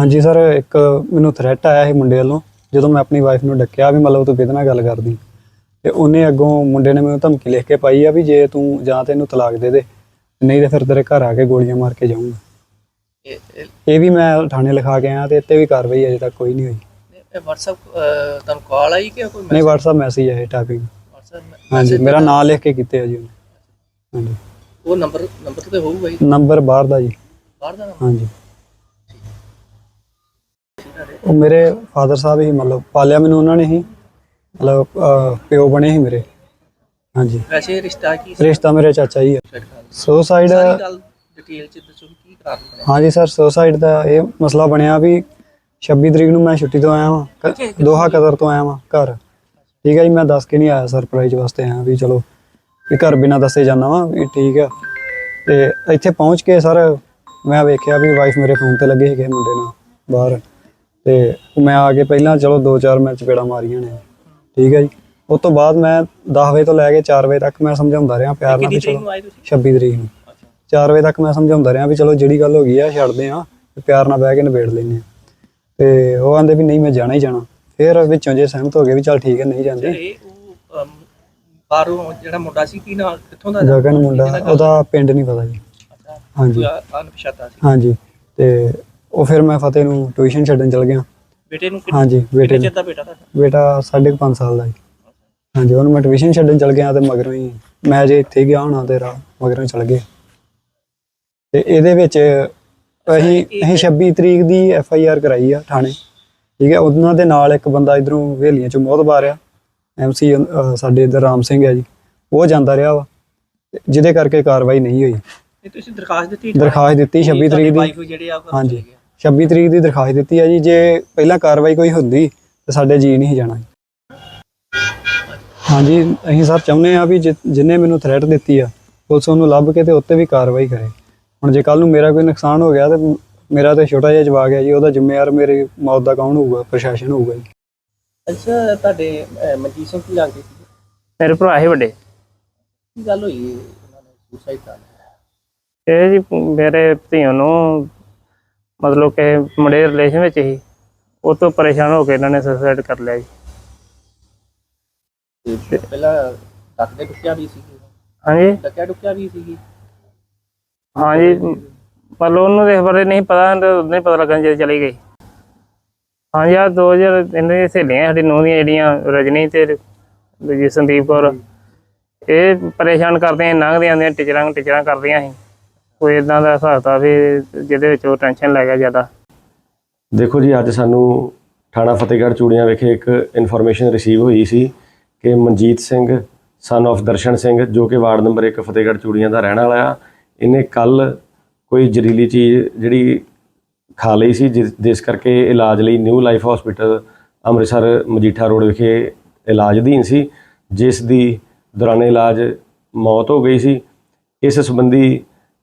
ਹਾਂਜੀ ਸਰ ਇੱਕ ਮੈਨੂੰ ਥ੍ਰੈਟ ਆਇਆ ਸੀ ਮੁੰਡੇ ਵੱਲੋਂ ਜਦੋਂ ਮੈਂ ਆਪਣੀ ਵਾਈਫ ਨੂੰ ਡੱਕਿਆ ਵੀ ਮਤਲਬ ਤੂੰ ਕਿਹਦੇ ਨਾਲ ਗੱਲ ਕਰਦੀ। ਤੇ ਉਹਨੇ ਅੱਗੋਂ ਮੁੰਡੇ ਨੇ ਮੈਨੂੰ ਧਮਕੀ ਲਿਖ ਕੇ ਪਾਈ ਆ ਵੀ ਜੇ ਤੂੰ ਜਾਂ ਤੇ ਇਹਨੂੰ ਤਲਾਕ ਦੇ ਦੇ ਨਹੀਂ ਤੇ ਫਿਰ ਤੇਰੇ ਘਰ ਆ ਕੇ ਗੋਲੀਆਂ ਮਾਰ ਕੇ ਜਾਊਂਗਾ। ਇਹ ਵੀ ਮੈਂ ਥਾਣੇ ਲਿਖਾ ਕੇ ਆਇਆ ਤੇ ਇੱਥੇ ਵੀ ਕਾਰਵਾਈ ਅਜੇ ਤੱਕ ਕੋਈ ਨਹੀਂ ਹੋਈ। ਇਹ WhatsApp ਤੁਹਾਨੂੰ ਕਾਲ ਆਈ ਕਿ ਕੋਈ ਨਹੀਂ WhatsApp ਮੈਸੇਜ ਹੈ ਟਾਈਪਿੰਗ WhatsApp ਹਾਂਜੀ ਮੇਰਾ? ਨਾਮ ਲਿਖ ਕੇ ਕੀਤੇ ਆ ਜੀ ਉਹਨੇ। ਹਾਂਜੀ। ਉਹ ਨੰਬਰ ਨੰਬਰ ਤੇ ਹੋਊਗਾ ਹੀ ਨੰਬਰ ਬਾਹਰ ਦਾ ਜੀ। ਬਾਹਰ ਦਾ ਹਾਂਜੀ। ਉਹ ਮੇਰੇ ਫਾਦਰ ਸਾਹਿਬ ਹੀ ਮਤਲਬ ਪਾਲਿਆ ਮੈਨੂੰ ਉਹਨਾਂ ਨੇ ਹੀ। ਮਤਲਬ ਅਹ, ਪਿਓ ਬਣੇ ਸੀ ਮੇਰੇ। ਹਾਂਜੀ। ਵੈਸੇ ਰਿਸ਼ਤਾ ਕੀ ਸੀ? ਰਿਸ਼ਤਾ ਮੇਰੇ ਚਾਚਾ ਜੀ ਹੈ ਸਾਰੀ ਸੁਸਾਈਡ ਗੱਲ ਡਿਟੇਲ ਚ ਦੱਸੋ ਵੀ ਕੀ ਕਾਰਨ ਬਣਿਆ? ਹਾਂਜੀ ਸਰ ਸੁਸਾਈਡ ਦਾ ਇਹ ਮਸਲਾ ਬਣਿਆ ਵੀ 26 ਤਰੀਕ ਨੂੰ ਮੈਂ ਛੁੱਟੀ ਤੋਂ ਆਇਆ ਹਾਂ ਕ- ਦੋਹਾ ਕਤਰ ਤੋਂ ਆਇਆ ਹਾਂ ਘਰ। ਠੀਕ ਹੈ ਜੀ ਮੈਂ ਦੱਸ ਕੇ ਨਹੀਂ ਆਇਆ ਸਰਪ੍ਰਾਈਜ਼ ਵਾਸਤੇ ਆਇਆ ਵੀ ਚਲੋ ਵੀ ਘਰ ਬਿਨਾਂ ਦੱਸੇ ਜਾਣਾ ਵਾ ਵੀ ਠੀਕ ਆ। ਤੇ ਇੱਥੇ ਪਹੁੰਚ ਕੇ ਸਰ ਮੈਂ ਵੇਖਿਆ ਵੀ ਵਾਈਫ ਮੇਰੇ ਫੋਨ ਤੇ ਲੱਗੇ ਸੀਗੇ ਮੁੰਡੇ ਨਾਲ ਬਾਹਰ। ਤੇ ਮੈਂ ਆ ਕੇ ਪਹਿਲਾਂ ਚਲੋ 2-4 ਮੈਚ ਚਪੇੜਾਂ ਮਾਰੀਆਂ ਨੇ। ਠੀਕ ਹੈ ਜੀ। ਉਸ ਤੋਂ ਬਾਅਦ ਮੈਂ 10 ਵਜੇ ਤੋਂ ਲੈ ਕੇ 4 ਵਜੇ ਤੱਕ ਮੈਂ ਸਮਝਾਉਂਦਾ ਰਿਹਾ ਪਿਆਰ ਨਾਲ ਵੀ ਚਲੋ ਨੂੰ ਆਏ ਤੁਸੀਂ? 26 ਤਰੀਕ ਨੂੰ। 4 ਵਜੇ ਤੱਕ ਮੈਂ ਸਮਝਾਉਂਦਾ ਰਿਹਾ ਵੀ ਚਲੋ ਜਿਹੜੀ ਗੱਲ ਹੋ ਗਈ ਆ ਛੱਡਦੇ ਆ ਤੇ ਪਿਆਰ ਨਾਲ ਬਹਿ ਕੇ ਨਿਬੇੜ ਲੈਂਦੇ ਆ ਤੇ ਉਹ ਆਂਦੇ ਵੀ ਨਹੀਂ ਮੈਂ ਜਾਣਾ ਹੀ ਜਾਣਾ। ਫਿਰ ਵਿੱਚੋਂ ਜੇ ਸਹਿਮਤ ਹੋ ਗਏ ਵੀ ਚਲ ਠੀਕ ਹੈ ਨਹੀਂ ਜਾਂਦੇ। ਬਾਹਰੋਂ ਜਿਹੜਾ ਮੁੰਡਾ ਸੀ ਕੀ ਨਾਲ ਕਿੱਥੋਂ ਦਾ? ਗਗਨ ਮੁੰਡਾ ਉਹਦਾ ਪਿੰਡ ਨਹੀਂ ਪਤਾ ਜੀ। ਹਾਂਜੀ। ਸੀ। ਹਾਂਜੀ। ਤੇ ਉਹ ਫਿਰ ਮੈਂ ਫਤਿਹ ਨੂੰ ਟਿਊਸ਼ਨ ਛੱਡਣ ਚਲ ਗਿਆ। ਬੇਟੇ ਨੂੰ ਕਿੰਨੇ ਹਾਂਜੀ ਬੇਟੇ ਚਿਰ ਦਾ ਬੇਟਾ ਤੁਹਾਡਾ? ਬੇਟਾ 5.5 ਸਾਲ ਦਾ ਜੀ। ਹਾਂਜੀ ਉਹਨੂੰ ਮੈਂ ਟਿਊਸ਼ਨ ਛੱਡਣ ਚਲ ਗਿਆ ਤੇ ਮਗਰੋਂ ਹੀ ਮੈਂ ਜੇ ਇੱਥੇ ਗਿਆ ਹੋਣਾ ਤੇਰਾ ਮਗਰੋਂ ਚਲ ਗਏ ਤੇ ਇਹਦੇ ਵਿੱਚ ਅਸੀਂ ਅਸੀਂ 26 ਤਰੀਕ ਦੀ ਐਫ ਆਈ ਆਰ ਕਰਾਈ ਆ ਥਾਣੇ। ਠੀਕ ਹੈ ਉਹਨਾਂ ਦੇ ਨਾਲ ਇੱਕ ਬੰਦਾ ਇਧਰੋਂ ਹਵੇਲੀਆਂ ਚੋਂ ਮੋਹਤਬਾਰ ਆ ਐਮ ਸੀ ਸਾਡੇ ਇਧਰ ਰਾਮ ਸਿੰਘ ਹੈ ਜੀ। ਉਹ ਜਾਂਦਾ ਰਿਹਾ ਵਾ। ਤੇ ਜਿਹਦੇ ਕਰਕੇ ਕਾਰਵਾਈ ਨਹੀਂ ਹੋਈ। ਇਹ ਤੁਸੀਂ ਦਰਖਾਸਤ ਦਿੱਤੀ? ਦਰਖਾਸਤ ਦਿੱਤੀ 26 ਤਰੀਕ ਦੀ। ਹਾਂਜੀ। 26 ਤਰੀਕ ਦੀ ਦਰਖਾਸਤ ਦਿੱਤੀ ਆ ਜੀ ਜੇ ਪਹਿਲਾਂ ਕਾਰਵਾਈ ਕੋਈ ਹੁੰਦੀ ਤੇ ਸਾਡੇ ਜੀ ਨਹੀਂ ਜਾਣਾ ਹਾਂਜੀ ਅਸੀਂ ਸਰ ਚਾਹੁੰਦੇ ਆ ਵੀ ਜਿ- ਜਿਹਨੇ ਮੈਨੂੰ ਥ੍ਰੈਟ ਦਿੱਤੀ ਆ ਪੁਲਿਸ ਉਹਨੂੰ ਲੱਭ ਕੇ ਤੇ ਉੱਤੇ ਵੀ ਕਾਰਵਾਈ ਕਰੇ। ਹੁਣ ਜੇ ਕੱਲ ਨੂੰ ਮੇਰਾ ਕੋਈ ਨੁਕਸਾਨ ਹੋ ਗਿਆ ਤੇ ਮੇਰਾ ਤੇ ਛੋਟਾ ਜਿਹਾ ਜਵਾਕ ਹੈ ਜੀ ਉਹਦਾ ਜ਼ਿੰਮੇਵਾਰ ਮੇਰੀ ਮੌਤ ਦਾ ਕੌਣ ਹੋਊਗਾ ਪ੍ਰਸ਼ਾਸਨ ਹੋਊਗਾ ਜੀ। ਅੱਛਾ ਤੁਹਾਡੇ ਮਨਜੀਤ ਸਿੰਘ ਕੀ ਲੱਗਦੇ ਸੀ? ਮੇਰੇ ਭਰਾ ਹੀ ਵੱਡੇ। ਕੀ ਗੱਲ ਹੋਈ? ਉਹਨਾਂ ਨੇ ਸੁਸਾਈਡ ਕਰ ਲਿਆ। ਇਹ ਜੀ ਮੇਰੇ ਧੀਆਂ ਨੂੰ ਮਤਲਬ ਕਿ ਮੁੰਡੇ ਰਿਲੇਸ਼ਨ ਵਿੱਚ ਹੀ ਉਹ ਤੋਂ ਪਰੇਸ਼ਾਨ ਹੋ ਕੇ ਇਹਨਾਂ ਨੇ ਸੁਸਾਈਡ ਕਰ ਲਿਆ ਜੀ। ਤੇ ਪਹਿਲਾਂ ਡੱਕਦੇ ਡੁੱਕਿਆ ਵੀ ਸੀ ਹਾਂਜੀ? ਡੱਕਿਆ ਡੁੱਕਿਆ ਵੀ ਸੀ ਹਾਂਜੀ ਮਤਲਬ ਉਹਨੂੰ ਇਸ ਬਾਰੇ ਨਹੀਂ ਪਤਾ ਨਹੀਂ ਪਤਾ ਲੱਗਣ ਜਦੋਂ ਚਲੀ ਗਈ। ਹਾਂਜੀ ਆ 2000 ਇਹਨਾਂ ਦੀਆਂ ਸਹੇਲੀਆਂ ਸਾਡੀ ਨੂੰਹ ਦੀਆਂ ਜਿਹੜੀਆਂ ਰਜਨੀ ਤੇ ਦੂਜੀ ਸੰਦੀਪ ਕੌਰ। ਇਹ ਪਰੇਸ਼ਾਨ ਕਰਦੀਆਂ ਸੀ, ਲੰਘਦੀਆਂ ਆਉਂਦੀਆਂ ਟੀਚਰਾਂ ਟੀਚਰਾਂ ਕਰਦੀਆਂ ਸੀ। ਕੋਈ ਇਦਾਂ ਦਾ ਹਿਸਾਬ ਵੀ ਜਿਹਦੇ ਵਿੱਚ ਉਹ ਟੈਨਸ਼ਨ ਲੈ ਗਿਆ ਜ਼ਿਆਦਾ। ਦੇਖੋ ਜੀ, ਅੱਜ ਸਾਨੂੰ ਥਾਣਾ ਫਤਿਹਗੜ੍ਹ ਚੂੜੀਆਂ ਵਿਖੇ ਇੱਕ ਇਨਫੋਰਮੇਸ਼ਨ ਰਿਸੀਵ ਹੋਈ ਸੀ ਕਿ ਮਨਜੀਤ ਸਿੰਘ ਸਨ of ਦਰਸ਼ਨ ਸਿੰਘ, ਜੋ ਕਿ ਵਾਰਡ ਨੰਬਰ 1 ਫਤਿਹਗੜ੍ਹ ਚੂੜੀਆਂ ਦਾ ਰਹਿਣ ਵਾਲਾ ਆ, ਇਹਨੇ ਕੱਲ ਕੋਈ ਜ਼ਹਿਰੀਲੀ ਚੀਜ਼ ਜਿਹੜੀ ਖਾ ਲਈ ਸੀ, ਜਿਸ ਜਿਸ ਕਰਕੇ ਇਲਾਜ ਲਈ new life hospital Amritsar Majitha road ਵਿਖੇ ਇਲਾਜ ਅਧੀਨ ਸੀ, ਜਿਸ ਦੀ ਦੌਰਾਨ ਇਲਾਜ ਮੌਤ ਹੋ ਗਈ ਸੀ। ਇਸ ਸੰਬੰਧੀ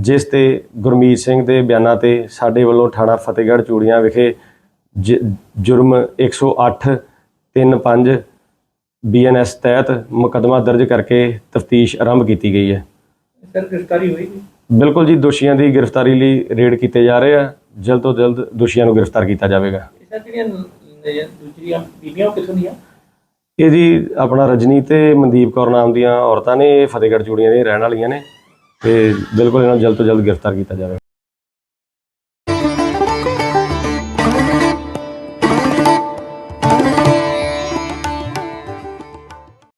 ਜਿਸ ਤੇ ਗੁਰਮੀਤ ਸਿੰਘ ਦੇ ਬਿਆਨਾਂ ਤੇ ਸਾਡੇ ਵੱਲੋਂ ਥਾਣਾ ਫਤਿਹਗੜ੍ਹ ਚੂੜੀਆਂ ਵਿਖੇ ਜੁਰਮ 108 35 ਬੀਐਨਐਸ ਤਹਿਤ ਮੁਕੱਦਮਾ ਦਰਜ ਕਰਕੇ ਤਫਤੀਸ਼ ਆਰੰਭ ਕੀਤੀ ਗਈ ਹੈ। ਸਰ ਗ੍ਰਿਫਤਾਰੀ ਹੋਈ ਬਿਲਕੁਲ ਜੀ ਦੋਸ਼ੀਆਂ ਦੀ ਗ੍ਰਿਫਤਾਰੀ ਲਈ ਰੇਡ ਕੀਤੇ ਜਾ ਰਹੇ ਆ। ਜਲਦ ਤੋਂ ਜਲਦ ਦੋਸ਼ੀਆਂ ਨੂੰ ਗ੍ਰਿਫਤਾਰ ਕੀਤਾ ਜਾਵੇਗਾ। ਸਰ ਜਿਹੜੀਆਂ ਨ- ਦੂਜਰੀਆਂ ਬੀਬੀਆਂ ਉਹ ਕਿੱਥੋਂ ਦੀਆਂ? ਇਹ ਜੀ ਆਪਣਾ ਰਜਨੀ ਤੇ ਮਨਦੀਪ ਕੌਰ ਨਾਮ ਦੀਆਂ ਔਰਤਾਂ ਨੇ ਇਹ ਫਤਿਹਗੜ੍ਹ ਚੂੜੀਆਂ ਦੇ ਰਹਿਣ ਵਾਲੀਆਂ ਨੇ। ਤੇ ਬਿਲਕੁਲ ਇਹਨਾਂ ਨੂੰ ਜਲਦ ਤੋਂ ਜਲਦ ਗ੍ਰਿਫਤਾਰ ਕੀਤਾ ਜਾਵੇ।